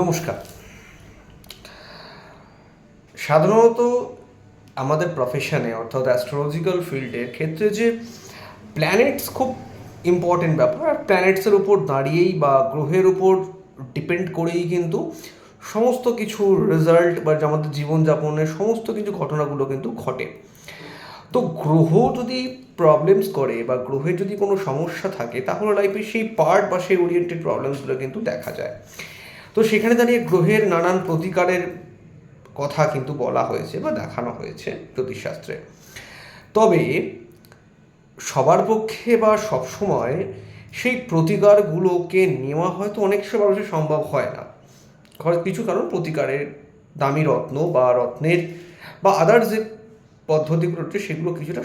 নমস্কার। সাধারণত আমাদের প্রফেশনে অর্থাৎ অ্যাস্ট্রোলজিক্যাল ফিল্ডের ক্ষেত্রে যে প্ল্যানেটস খুব ইম্পর্টেন্ট ব্যাপার, আর প্ল্যানেটসের উপর দাঁড়িয়েই বা গ্রহের উপর ডিপেন্ড করেই কিন্তু সমস্ত কিছু রেজাল্ট বা আমাদের জীবনযাপনের সমস্ত কিছু ঘটনাগুলো কিন্তু ঘটে। তো গ্রহ যদি প্রবলেমস করে বা গ্রহে যদি কোনো সমস্যা থাকে, তাহলে লাইফে সেই পার্ট বা সেই ওরিয়েন্টেড প্রবলেমসগুলো কিন্তু দেখা যায়। তো সেখানে দাঁড়িয়ে গ্রহের নানান প্রতিকারের কথা কিন্তু বলা হয়েছে বা দেখানো হয়েছে জ্যোতিষশাস্ত্রে। তবে সবার পক্ষে বা সবসময় সেই প্রতিকারগুলোকে নেওয়া হয়তো অনেক সময় মানুষের সম্ভব হয় না। কিছু কারণ, প্রতিকারের দামি রত্ন বা রত্নের বা আদার্স যে পদ্ধতিগুলো রয়েছে সেগুলো কিছুটা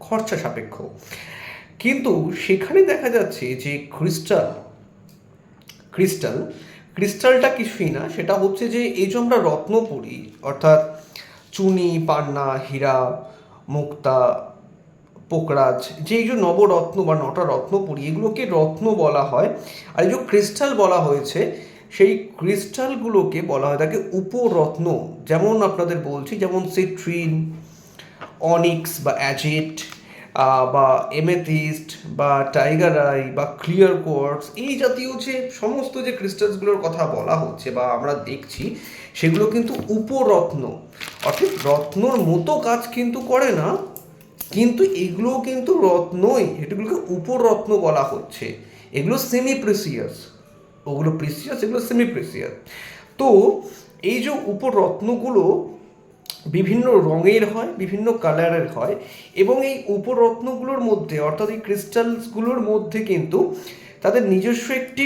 খরচা সাপেক্ষ। কিন্তু সেখানে দেখা যাচ্ছে যে ক্রিস্টাল ক্রিস্টাল ক্রিস্টালটা কিছুই না, সেটা হচ্ছে যে এই যে আমরা রত্ন পড়ি অর্থাৎ চুনি, পান্না, হীরা, মুক্তা, পোকরাজ, যে এই যে নবরত্ন বা নটা রত্ন পড়ি এগুলোকে রত্ন বলা হয়। আর এই যে ক্রিস্টাল বলা হয়েছে, সেই ক্রিস্টালগুলোকে বলা হয় তাকে উপরত্ন। যেমন আপনাদের বলছি, যেমন সিট্রিন, অনিক্স বা অ্যাজেট বা এমেথিস্ট বা টাইগার আই বা ক্লিয়ার কোয়ার্টস এই জাতীয় যে সমস্ত যে ক্রিস্টালসগুলোর কথা বলা হচ্ছে বা আমরা দেখছি, সেগুলো কিন্তু উপরত্ন। অর্থাৎ রত্নর মতো কাজ কিন্তু করে না, কিন্তু এগুলো কিন্তু রত্নই। এগুলোকে উপরত্ন বলা হচ্ছে। এগুলো সেমি প্রেসিয়াস ওগুলো প্রেসিয়াস এগুলো সেমি প্রেসিয়াস তো এই যে উপরত্নগুলো বিভিন্ন রঙের হয়, বিভিন্ন কালারের হয় এবং এই উপরত্নগুলোর মধ্যে, অর্থাৎ এই ক্রিস্টালসগুলোর মধ্যে কিন্তু তাদের নিজস্ব একটি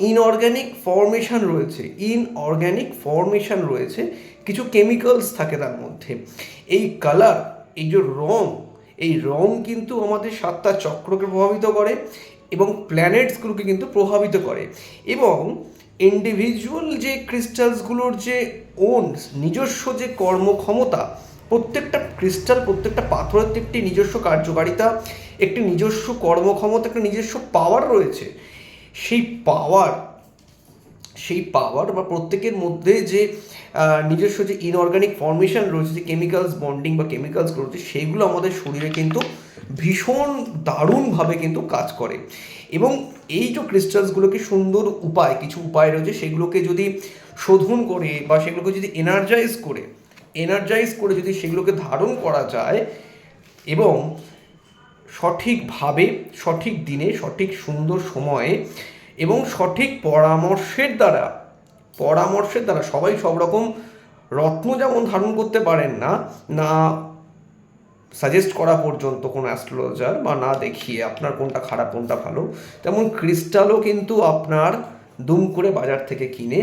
ইনঅর্গ্যানিক ফর্মেশন রয়েছে। ইনঅর্গ্যানিক ফর্মেশন রয়েছে। কিছু কেমিক্যালস থাকে তার মধ্যে। এই কালার এই যে রং, এই রং কিন্তু আমাদের সাতটা চক্রকে প্রভাবিত করে এবং প্ল্যানেটসগুলোকে কিন্তু প্রভাবিত করে এবং ইন্ডিভিজুয়াল যে ক্রিস্টালসগুলোর যে ওন নিজস্ব যে কর্মক্ষমতা, প্রত্যেকটা ক্রিস্টাল প্রত্যেকটা পাথরের একটি নিজস্ব কার্যকারিতা, একটি নিজস্ব কর্মক্ষমতা, একটা নিজস্ব পাওয়ার রয়েছে। সেই পাওয়ার সেই পাওয়ার বা প্রত্যেকের মধ্যে যে নিজস্ব যে ইনঅর্গানিক ফর্মেশন রয়েছে, যে কেমিক্যালস বন্ডিং বা কেমিক্যালস রয়েছে সেইগুলো আমাদের শরীরে কিন্তু ভীষণ দারুণভাবে কিন্তু কাজ করে। এবং এই যে ক্রিস্টালসগুলোকে সুন্দর উপায়, কিছু উপায় রয়েছে, সেগুলোকে যদি শোধন করে বা সেগুলোকে যদি এনার্জাইজ করে এনার্জাইজ করে যদি সেগুলোকে ধারণ করা যায় এবং সঠিকভাবে, সঠিক দিনে, সঠিক সুন্দর সময়ে এবং সঠিক পরামর্শের দ্বারা পরামর্শের দ্বারা সবাই সব রকম রত্ন যেমন ধারণ করতে পারেন না না সাজেস্ট করা পর্যন্ত কোনো অ্যাস্ট্রোলজার বা না দেখিয়ে আপনার কোনটা খারাপ, কোনটা ভালো, তেমন ক্রিস্টালও কিন্তু আপনার দুম করে বাজার থেকে কিনে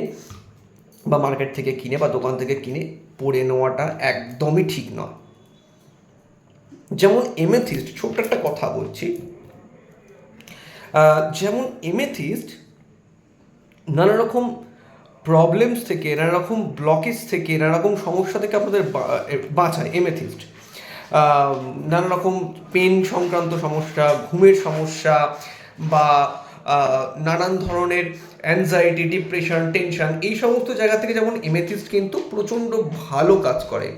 বা মার্কেট থেকে কিনে বা দোকান থেকে কিনে পড়ে নেওয়াটা একদমই ঠিক নয়। যেমন এমেথিস্ট ছোট্ট একটা কথা বলছি। যেমন এমেথিস্ট নানা রকম প্রবলেমস থেকে, নানা রকম ব্লকেজ থেকে, নানা রকম সমস্যা থেকে আপনাদের বাঁচায় এমেথিস্ট। নানা রকম পেন সংক্রান্ত সমস্যা, ঘুমের সমস্যা বা নানান ধরনের অ্যাংজাইটি ডিপ্রেশন টেনশন এই সমস্ত জায়গা থেকে যেমন এমেথিস্ট কিন্তু প্রচণ্ড ভালো কাজ করে।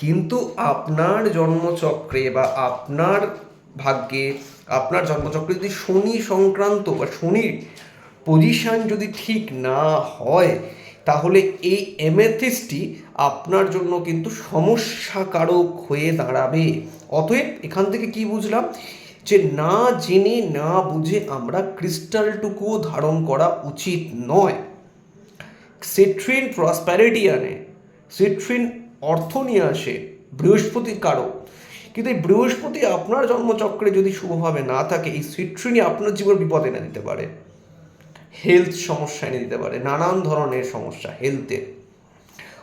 কিন্তু আপনার জন্মচক্রে বা আপনার ভাগ্যে আপনার জন্মচক্রে যদি শনি সংক্রান্ত বা শনির পজিশন যদি ঠিক না হয়, তাহলে এই এমেথিসটি আপনার জন্য কিন্তু সমস্যাকারক হয়ে দাঁড়াবে। অতএব এখান থেকে কি বুঝলাম? যে না জেনে, না বুঝে আমরা ক্রিস্টালটুকুও ধারণ করা উচিত নয়। সিট্রিন প্রসপ্যারিটি আনে সিট্রিন অর্থ নিয়ে আসে বৃহস্পতি কারক। কিন্তু এই বৃহস্পতি আপনার জন্মচক্রে যদি শুভভাবে না থাকে, এই সিট্রিনই আপনার জীবন বিপদ এনে দিতে পারে। হেলথ সমস্যা এনে দিতে পারে, নানান ধরনের সমস্যা হেলথের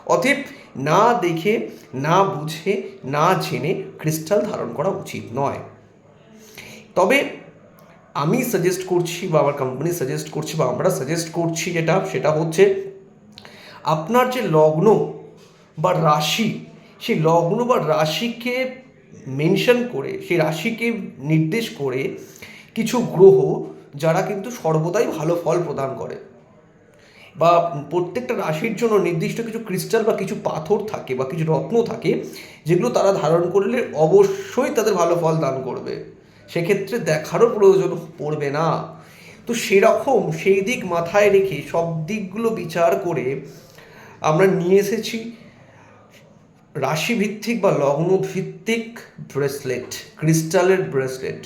অতএব না দেখে, না বুঝে, না জেনে ক্রিস্টাল ধারণ করা উচিত নয়। তবে আমি সাজেস্ট করছি বা আমার কোম্পানি সাজেস্ট করছি বা আমরা সাজেস্ট করছি যেটা, সেটা হচ্ছে আপনার যে লগ্ন বা রাশি, সেই লগ্ন বা রাশিকে মেনশন করে, সেই রাশিকে নির্দেশ করে কিছু গ্রহ যারা কিন্তু সর্বদাই ভালো ফল প্রদান করে। বা প্রত্যেকটা রাশির জন্য নির্দিষ্ট কিছু ক্রিস্টাল বা কিছু পাথর থাকে বা কিছু রত্ন থাকে, যেগুলো তারা ধারণ করলে অবশ্যই তাদের ভালো ফল দান করবে। সেক্ষেত্রে দেখারও প্রয়োজন পড়বে না। তো সেরকম সেই দিক মাথায় রেখে সব দিকগুলো বিচার করে আমরা নিয়ে এসেছি। রাশিভিত্তিক বা লগ্ন ভিত্তিক ব্রেসলেট, ক্রিস্টালের ব্রেসলেট।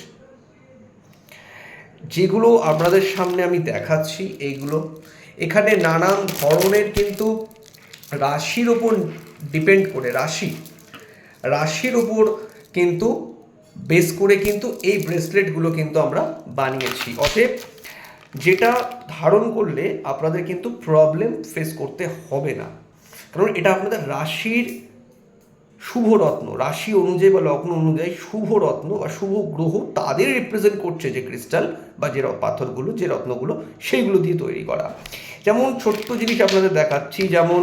যেগুলো আপনাদের সামনে আমি দেখাচ্ছি, এইগুলো। এখানে নানান ধরনের কিন্তু রাশির ওপর ডিপেন্ড করে, রাশি। রাশির ওপর কিন্তু বেস করে কিন্তু এই ব্রেসলেটগুলো কিন্তু আমরা বানিয়েছি। অতএব যেটা ধারণ করলে আপনাদের কিন্তু প্রবলেম ফেস করতে হবে না। কারণ এটা আপনাদের রাশির শুভ রত্ন রাশি অনুযায়ী বা লগ্ন অনুযায়ী শুভ রত্ন বা শুভ গ্রহ তাদের রিপ্রেজেন্ট করছে যে ক্রিস্টাল বা যে পাথরগুলো, যে রত্নগুলো সেইগুলো দিয়ে তৈরি করা। যেমন ছোট্ট জিনিস আপনাদের দেখাচ্ছি, যেমন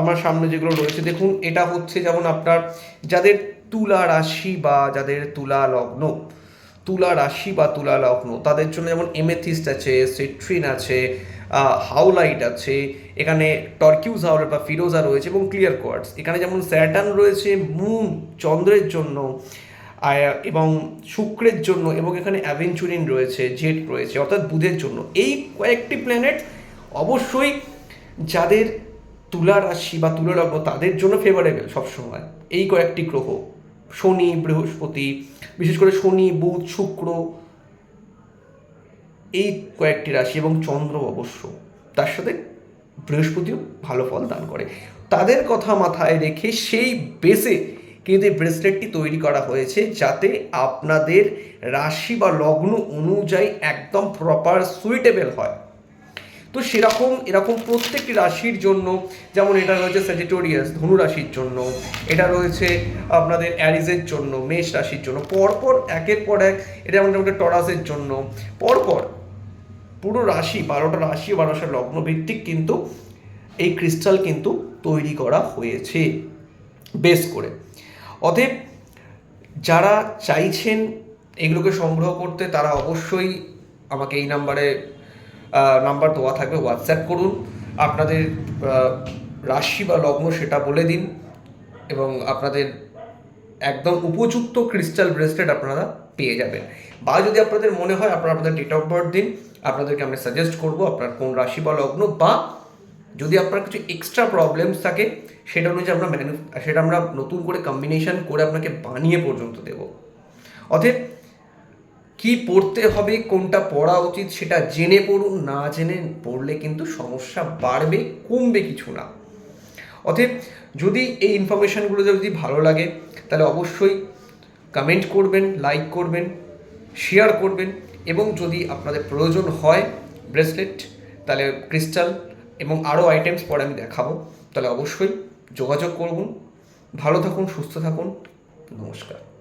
আমার সামনে যেগুলো রয়েছে, দেখুন, এটা হচ্ছে যেমন আপনার যাদের তুলা রাশি বা যাদের তুলা লগ্ন তুলা রাশি বা তুলা লগ্ন, তাদের জন্য যেমন এমেথিস্ট আছে সিট্রিন আছে হাউলাইট আছে, এখানে টর্কিউজ হাউলাইট বা ফিরোজা রয়েছে এবং ক্লিয়ার কোয়ার্টস এখানে যেমন স্যাটার্ন রয়েছে মুন চন্দ্রের জন্য এবং শুক্রের জন্য এবং এখানে অ্যাভেঞ্চুরিন রয়েছে জেট রয়েছে, অর্থাৎ বুধের জন্য। এই কয়েকটি প্ল্যানেট অবশ্যই যাদের তুলা রাশি বা তুলা লগ্ন তাদের জন্য ফেভারেবল সবসময়। এই কয়েকটি গ্রহ। শনি, বৃহস্পতি, বিশেষ করে শনি, বুধ, শুক্র, এই কয়েকটি রাশি এবং চন্দ্র অবশ্য। তার সাথে বৃহস্পতিও ভালো ফল দান করে। তাদের কথা মাথায় রেখে সেই বেসে কিন্তু এই ব্রেসলেটটি তৈরি করা হয়েছে যাতে আপনাদের রাশি বা লগ্ন অনুযায়ী একদম প্রপার সুইটেবল হয়। তো সেরকম, এরকম প্রত্যেকটি রাশির জন্য, যেমন এটা রয়েছে স্যাজিটোরিয়াস ধনু রাশির জন্য, এটা রয়েছে আপনাদের অ্যারিজের জন্য, মেষ রাশির জন্য, পরপর একের পর এক, এটা যেমন আমাদের টরাসের জন্য, পরপর পুরো রাশি, বারোটা রাশি বারোটা লগ্ন ভিত্তিক কিন্তু এই ক্রিস্টাল কিন্তু তৈরি করা হয়েছে বেস করে। অতএব যারা চাইছেন এগুলোকে সংগ্রহ করতে, তারা অবশ্যই আমাকে এই নাম্বারে নাম্বার দেওয়া থাকবে। হোয়াটসঅ্যাপ করুন। আপনাদের রাশি বা লগ্ন সেটা বলে দিন এবং আপনাদের একদম উপযুক্ত ক্রিস্টাল ব্রেসলেট আপনারা পেয়ে যাবেন। বা যদি আপনাদের মনে হয় আপনারা আপনাদের ডেট অফ বার্থ দিন, আপনাদেরকে আমি সাজেস্ট করব আপনার কোন রাশি বা লগ্ন বা যদি আপনার কিছু এক্সট্রা প্রবলেমস থাকে, সেটা অনুযায়ী আমরা সেটা আমরা নতুন করে কম্বিনেশন করে আপনাকে বানিয়ে পর্যন্ত দেব। অতএব কি পড়তে হবে, কোনটা পড়া উচিত সেটা জেনে পড়ুন, না জেনে পড়লে কিন্তু সমস্যা বাড়বে, কমবে কিছু না। অতএব যদি এই ইনফরমেশানগুলো যদি ভালো লাগে, তাহলে অবশ্যই কমেন্ট করবেন লাইক করবেন শেয়ার করবেন এবং যদি আপনাদের প্রয়োজন হয় ব্রেসলেট তাহলে ক্রিস্টাল এবং আরও আইটেমস পরে আমি দেখাবো। তাহলে অবশ্যই যোগাযোগ করুন। ভালো থাকুন, সুস্থ থাকুন। নমস্কার।